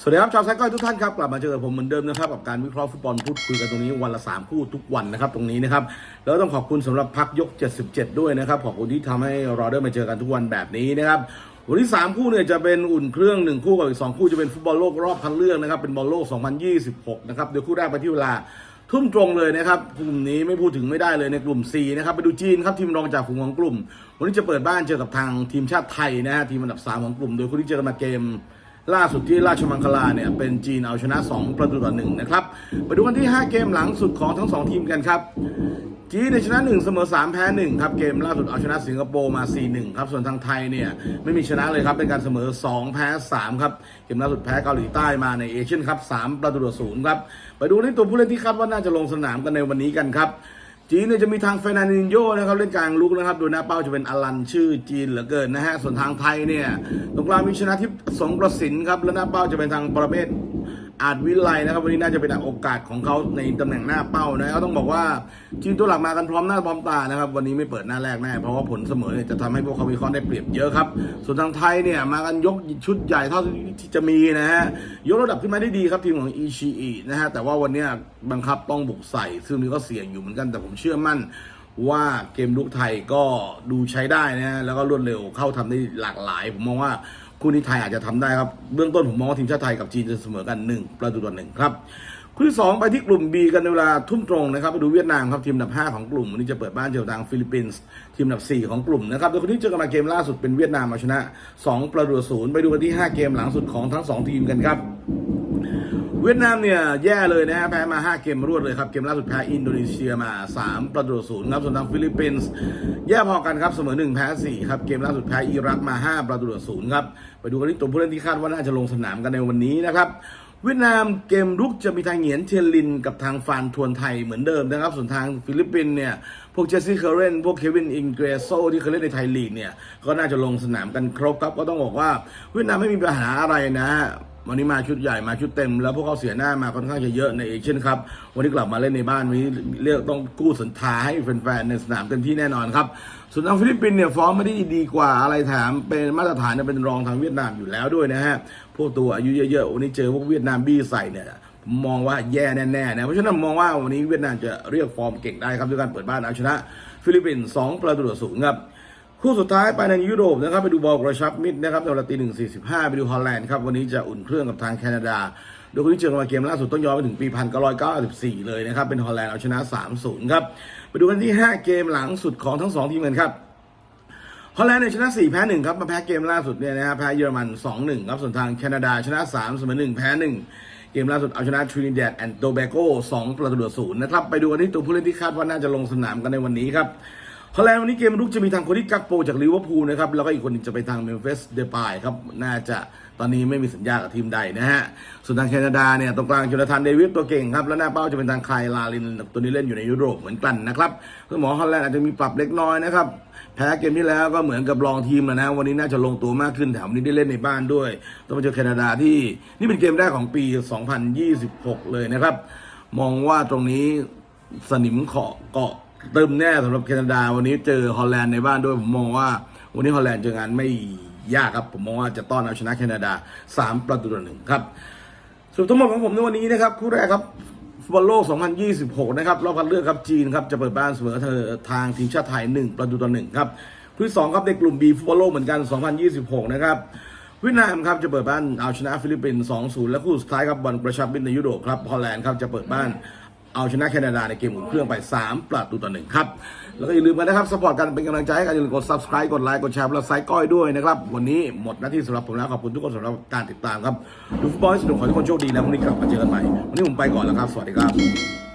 สวัสดีครับชาวไซก้อยทุกท่านครับกลับมาเจอกับผมเหมือนเดิมนะครับกับการวิเคราะห์ฟุตบอลพูดคุยกันตรงนี้วันละ 3 คู่ทุกวันนะครับตรงนี้นะครับแล้วต้องขอบคุณสำหรับพักยก 77 ด้วยนะครับขอบคุณที่ทำให้เราได้มาเจอกันทุกวันแบบนี้นะครับวันที่ 3 คู่เนี่ยจะเป็นอุ่นเครื่อง 1 คู่กับอีก 2 คู่จะเป็นฟุตบอลโลกรอบคัดเลือกนะครับเป็นบอลโลก 2026 นะครับเดี๋ยวคู่แรกไปที่เวลาทุ่มตรงเลยนะครับกลุ่มนี้ไม่พูดถึงไม่ได้เลยในกลุ่ม C นะครับไปดูจีนครับทีมรองจากฝูงของกลุ่ม วันนี้จะเปิดบ้านเจอกับทางทีมชาติไทยนะฮะทีมอันดับ 3 ของกลุ่ม โดยคู่ที่เจอกันมาเกม ล่าสุดที่ราชมังคลาเนี่ยเป็นจีนเอาชนะ 2 ประตูต่อหนึ่งนะครับไปดูกันที่ 5 เกมหลังสุดของทั้ง 2 ทีมกันครับจีนชนะ 1 เสมอ 3 แพ้ 1 ครับ เกมล่าสุดเอาชนะสิงคโปร์มา 4-1 ครับ ส่วนทางไทยเนี่ยไม่มีชนะเลยครับ เป็นการเสมอ 2 แพ้ 3 ครับ เกมล่าสุดแพ้เกาหลีใต้มาในเอเชียนครับ3ประตูต่อศูนย์ครับ ไปดูที่ตัวผู้เล่นที่คาดว่าน่าจะลงสนามกันในวันนี้กันครับ จีนเนี่ยจะมีทางเฟรนันดินโยนะครับเล่นกลางลุกนะครับ ดูหน้าเป้าจะเป็นอลันชื่อจีนเหลือเกินนะฮะส่วนทางไทยเนี่ยตรงกลางมีชนะทิพย์สงกระสินครับและหน้าเป้าจะเป็นทางประเภท อาจวิไลนะครับวันนี้น่าจะเป็นโอกาสของเขาในตำแหน่งหน้าเป้านะก็ต้องบอกว่าจีนตัวหลักมากันพร้อมหน้าพร้อมตานะครับวันนี้ไม่เปิดหน้าแรกแน่เพราะว่าผลเสมอเนี่ยจะทำให้พวกเขามีข้อได้เปรียบเยอะครับ ส่วนทางไทยเนี่ยมากันยกชุดใหญ่เท่าที่จะมีนะฮะยกระดับขึ้นมาได้ดีครับทีมของอีชีอีนะฮะแต่ว่าวันนี้บังคับต้องบุกใส่ ซึ่งนี่ก็เสี่ยงอยู่เหมือนกันแต่ผมเชื่อมั่นว่าเกมลุกไทยก็ดูใช้ได้นะฮะแล้วก็รวดเร็วเข้าทำได้หลากหลาย ผมมองว่า คู่นี้ไทยอาจจะทำได้ครับ เบื้องต้นผมมองว่าทีมชาติไทยกับจีนจะเสมอกัน1ประตูต่อหนึ่งครับคู่ที่สองไปที่กลุ่ม B กันในเวลาทุ่มตรงนะครับไปดูเวียดนามครับทีมอันดับ 5 ของกลุ่มวันนี้จะเปิดบ้านเจอทางฟิลิปปินส์ทีมอันดับ 4 ของกลุ่มนะครับโดยคนที่เจอกันมาเกมล่าสุดเป็นเวียดนามเอาชนะ 2 ประตูศูนย์ไปดูกันที่ 5 เกมหลังสุดของทั้ง 2 ทีมกันครับ เวียดนามเนี่ยแย่เลยนะฮะแพ้มา 5 เกมรวดเลยครับ เกมล่าสุดแพ้อินโดนีเซียมา 3 ประตูศูนย์ครับส่วนทางฟิลิปปินส์แย่พอกันครับเสมอ 1 แพ้ 4 ครับ เกมล่าสุดแพ้อิรักมา 5 ประตูศูนย์ครับ ไปดูกันที่ตัวผู้เล่นที่คาดว่าน่าจะลงสนามกันในวันนี้นะครับเวียดนามเกมรุกจะมีทางเหงียนเทียนลินกับทางฟานทวนไทยเหมือนเดิมนะครับ ส่วนทางฟิลิปปินส์เนี่ย พวกเจสซี่เคอร์เรนพวกเควินอิงเกรโซที่เคยเล่นในไทยลีกเนี่ย ก็น่าจะลงสนามกันครบครับ ก็ต้องบอกว่าเวียดนามไม่มีปัญหาอะไรนะ วันนี้มาชุดใหญ่มาชุดเต็ม แล้วพวกเขาเสียหน้ามาค่อนข้างจะเยอะในเอเชียนครับวันนี้กลับมาเล่นในบ้านวันนี้เรียกต้องกู้สันทาให้แฟนๆในสนามเต็มที่แน่นอนครับส่วนทางฟิลิปปินส์เนี่ยฟอร์มไม่ได้ดีกว่าอะไรแถมเป็นมาตรฐานเป็นรองทางเวียดนามอยู่แล้วด้วยนะฮะพวกตัวอายุเยอะๆวันนี้เจอพวกเวียดนามบี้ใส่เนี่ยผมมองว่าแย่แน่ๆนะเพราะฉะนั้นมมองว่าวันนี้เวียดนามจะเรียกฟอร์มเก่งได้ครับด้วยการเปิดบ้านเอาชนะ ฟิลิปปินส์สองประตูต่อศูนย์ครับ คู่สุดท้ายไปในยุโรปนะครับไปดูบอลกระชับมิตรนะครับในเวลาตีหนึ่งสี่สิบห้าไปดูฮอลแลนด์ครับวันนี้จะอุ่นเครื่องกับทางแคนาดา โดยคนที่เจอกันมาเกมล่าสุดต้องย้อนไปถึงปีพันเก้าร้อยเก้าสิบสี่เลยนะครับเป็นฮอลแลนด์เอาชนะสามศูนย์ครับไปดูกันที่ห้าเกมหลังสุดของทั้งสองทีมกันครับฮอลแลนด์เนี่ยชนะ4แพ้1ครับมาแพ้เกมล่าสุดเนี่ยนะฮะแพ้เยอรมัน 2-1ครับส่วนทางแคนาดาชนะ3เสมอ1แพ้1เกมล่าสุดเอาชนะทรินิแดดแอนด์โตแบโก2ประตูต่อศูนย์นะครับไปดูกันที่ตัวผู้เล่นที่คาดว่าน่าจะลงสนามกันในวันนี้ครับ ฮอลแลนด์วันนี้เกมรุกจะมีทางคนที่กักโปจากลิเวอร์พูลนะครับ แล้วก็อีกคนหนึงจะไปทางเมมฟิสเดปายครับ น่าจะตอนนี้ไม่มีสัญญากับทีมใดนะฮะ ส่วนทางแคนาดาเนี่ยตรงกลางจูนาธานเดวิสตัวเก่งครับ แล้วหน้าเป้าจะเป็นทางไคลลาลินตัวนี้เล่นอยู่ในยุโรปเหมือนกันนะครับคือหมอฮอลแลนด์อาจจะมีปรับเล็กน้อยนะครับแพ้เกมที่แล้วก็เหมือนกับรองทีมแล้วนะ วันนี้น่าจะลงตัวมากขึ้นแถมวันนี้ได้เล่นในบ้านด้วยต้องมาเจอแคนาดาที่นี่เป็นเกมแรกของปี 2026 เลยนะครับ มองว่าตรงนี้สนิมเกาะเกาะ ติมแน่สำหรับแคนาดา วันนี้เจอฮอลแลนด์ในบ้านด้วยผมมองว่า วันนี้ฮอลแลนด์เจองานไม่ยากครับ ผมมองว่าจะต้อนเอาชนะแคนาดา 3 ประตูต่อหนึ่งครับส่วนทั้งหมดของผมในวันนี้นะครับคู่แรกครับฟุตบอลโลก 2026 นะครับรอบคัดเลือกครับจีนครับจะเปิดบ้านเสมอเธอทางทีมชาติไทย 1 ประตูต่อ1ครับคู่ที่สองครับในกลุ่ม B ฟุตบอลโลกเหมือนกัน 2026 นะครับเวียดนามครับจะเปิดบ้านเอาชนะฟิลิปปินส์ 2-0 และคู่สุดท้ายครับบอลกระชับมิตรในยุโรปครับฮอลแลนด์ครับจะเปิดบ้าน เอาชนะแคนาดาในเกมอุ่นเครื่องไป 3 ประตูต่อหนึ่งครับ แล้วก็อย่าลืมกันนะครับสปอร์ตกันเป็นกำลังใจให้กันอย่าลืมกด subscribe กดไลค์กดแชร์และไซค์ก้อยด้วยนะครับ วันนี้หมดหน้าที่สำหรับผมแล้วขอบคุณทุกคนสำหรับการติดตามครับดูฟุตบอลสนุกขอให้ทุกคนโชคดีแล้ววันนี้กลับมาเจอกันใหม่วันนี้ผมไปก่อนแล้วครับ สวัสดีครับ